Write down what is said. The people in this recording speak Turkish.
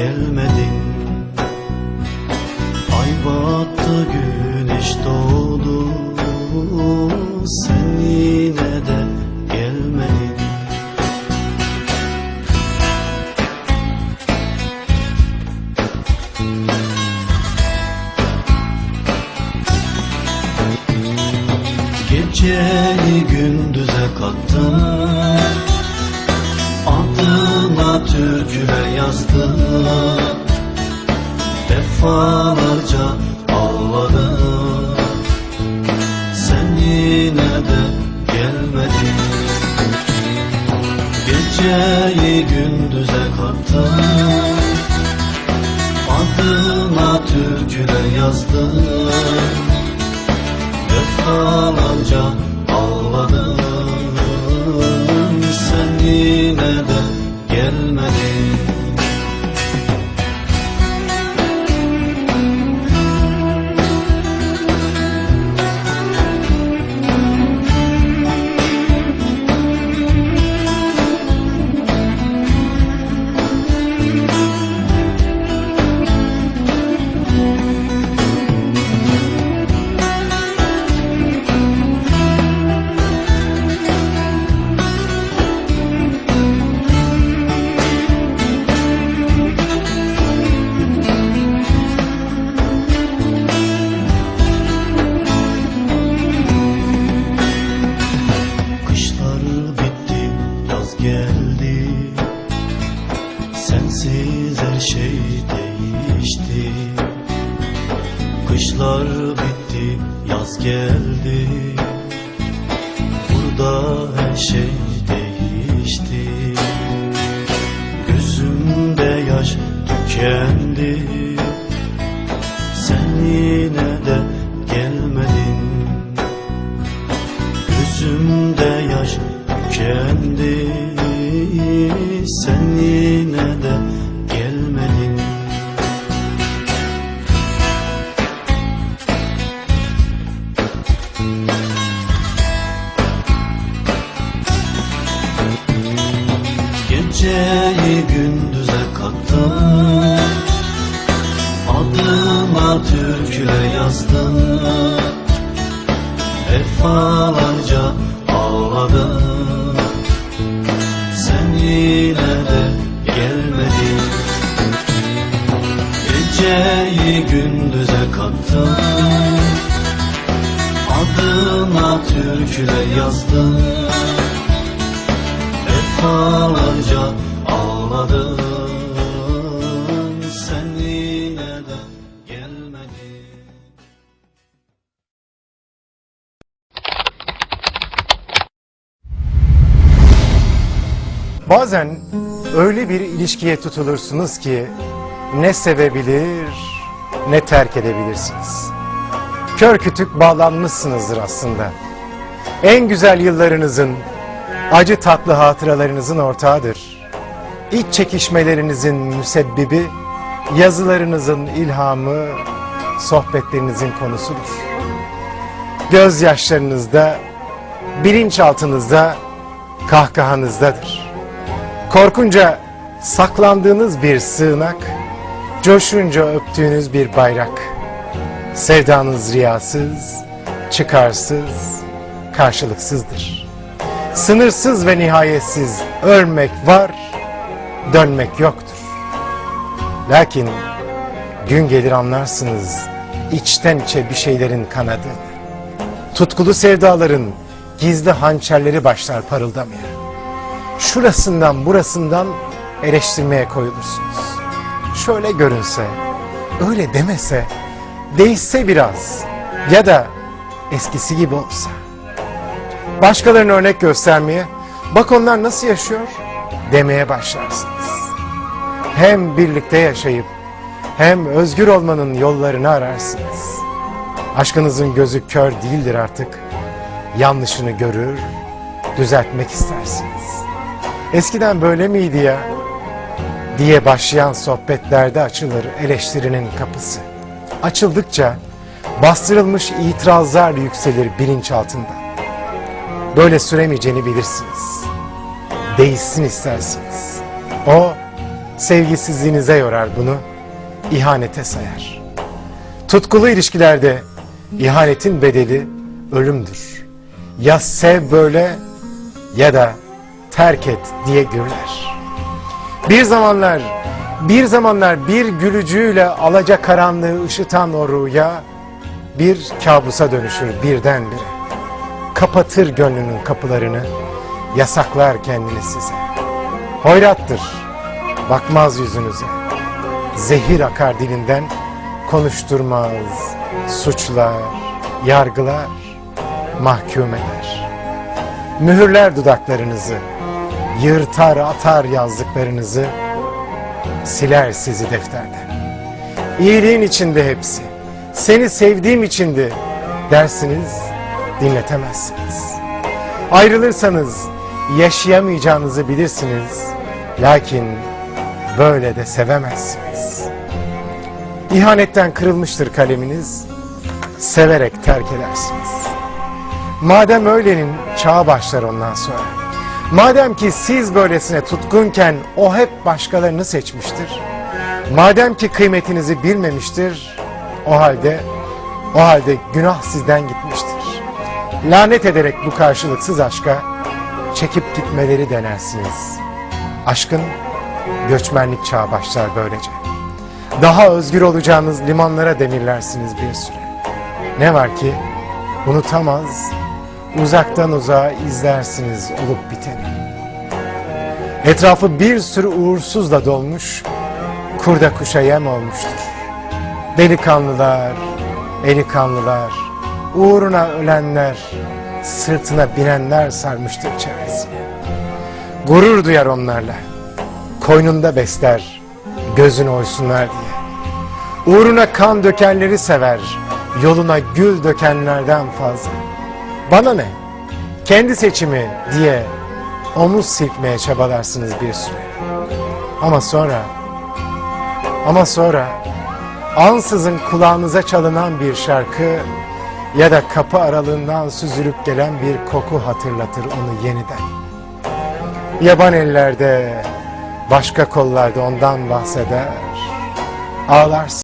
gelmedin Ay battı güneş doğdu Sen yine de gelmedin Geceyi gündüze kattım Türküler yazdım Defalarca ağladım Sen yine de gelmedin. Geceyi gündüze kattım Adına türküler yazdım Defalarca ağladım Sen yine de Geceyi gündüze kattım Adıma türküler yazdım Defalarca ağladım Sen yine de gelmedin. Geceyi gündüze kattım Adına türküler yazdım Defalarca ağladım Bazen öyle bir ilişkiye tutulursunuz ki ne sevebilir ne terk edebilirsiniz. Kör kütük bağlanmışsınızdır aslında. En güzel yıllarınızın, acı tatlı hatıralarınızın ortağıdır. İç çekişmelerinizin müsebbibi, yazılarınızın ilhamı, sohbetlerinizin konusudur. Gözyaşlarınızda, bilinçaltınızda, kahkahanızdadır. Korkunca saklandığınız bir sığınak, coşunca öptüğünüz bir bayrak. Sevdanız riyasız, çıkarsız, karşılıksızdır. Sınırsız ve nihayetsiz ölmek var, dönmek yoktur. Lakin gün gelir anlarsınız içten içe bir şeylerin kanadı. Tutkulu sevdaların gizli hançerleri başlar parıldamaya şurasından burasından eleştirmeye koyulursunuz. Şöyle görünse, öyle demese, değişse biraz ya da eskisi gibi olsa. Başkalarına örnek göstermeye, bak onlar nasıl yaşıyor demeye başlarsınız. Hem birlikte yaşayıp hem özgür olmanın yollarını ararsınız. Aşkınızın gözü kör değildir artık. Yanlışını görür, düzeltmek istersiniz. Eskiden böyle miydi ya? diye başlayan sohbetlerde açılır eleştirinin kapısı. Açıldıkça bastırılmış itirazlar yükselir bilinç altında. Böyle süremeyeceğini bilirsiniz. Değişsin istersiniz. O sevgisizliğinize yorar bunu, ihanete sayar. Tutkulu ilişkilerde ihanetin bedeli ölümdür. Ya sev böyle ya da terk et diye gürler. Bir zamanlar, bir zamanlar bir gülücüğüyle alaca karanlığı ışıtan o rüya bir kabusa dönüşür birdenbire. Kapatır gönlünün kapılarını, yasaklar kendini size. Hoyrattır, bakmaz yüzünüze. Zehir akar dilinden, konuşturmaz, suçlar, yargılar, mahkum eder. Mühürler dudaklarınızı, yırtar atar yazdıklarınızı, siler sizi defterden. İyiliğin içinde hepsi, seni sevdiğim içindi dersiniz, dinletemezsiniz. Ayrılırsanız yaşayamayacağınızı bilirsiniz, lakin böyle de sevemezsiniz. İhanetten kırılmıştır kaleminiz, severek terk edersiniz. Madem öylenin çağı başlar ondan sonra. Madem ki siz böylesine tutkunken o hep başkalarını seçmiştir. Madem ki kıymetinizi bilmemiştir, o halde o halde günah sizden gitmiştir. Lanet ederek bu karşılıksız aşka çekip gitmeleri denersiniz. Aşkın göçmenlik çağı başlar böylece. Daha özgür olacağınız limanlara demirlersiniz bir süre. Ne var ki unutamaz, uzaktan uzağa izlersiniz olup biteni. Etrafı bir sürü uğursuzla dolmuş, kurda kuşa yem olmuştur. Delikanlılar, eli kanlılar, uğruna ölenler, sırtına binenler sarmıştır çevresini. Gurur duyar onlarla, koynunda besler, gözünü oysunlar diye. Uğruna kan dökenleri sever, yoluna gül dökenlerden fazla. Bana ne? Kendi seçimi diye omuz silkmeye çabalarsınız bir süre. Ama sonra, ama sonra ansızın kulağınıza çalınan bir şarkı ya da kapı aralığından süzülüp gelen bir koku hatırlatır onu yeniden. Yaban ellerde, başka kollarda ondan bahseder, ağlarsın.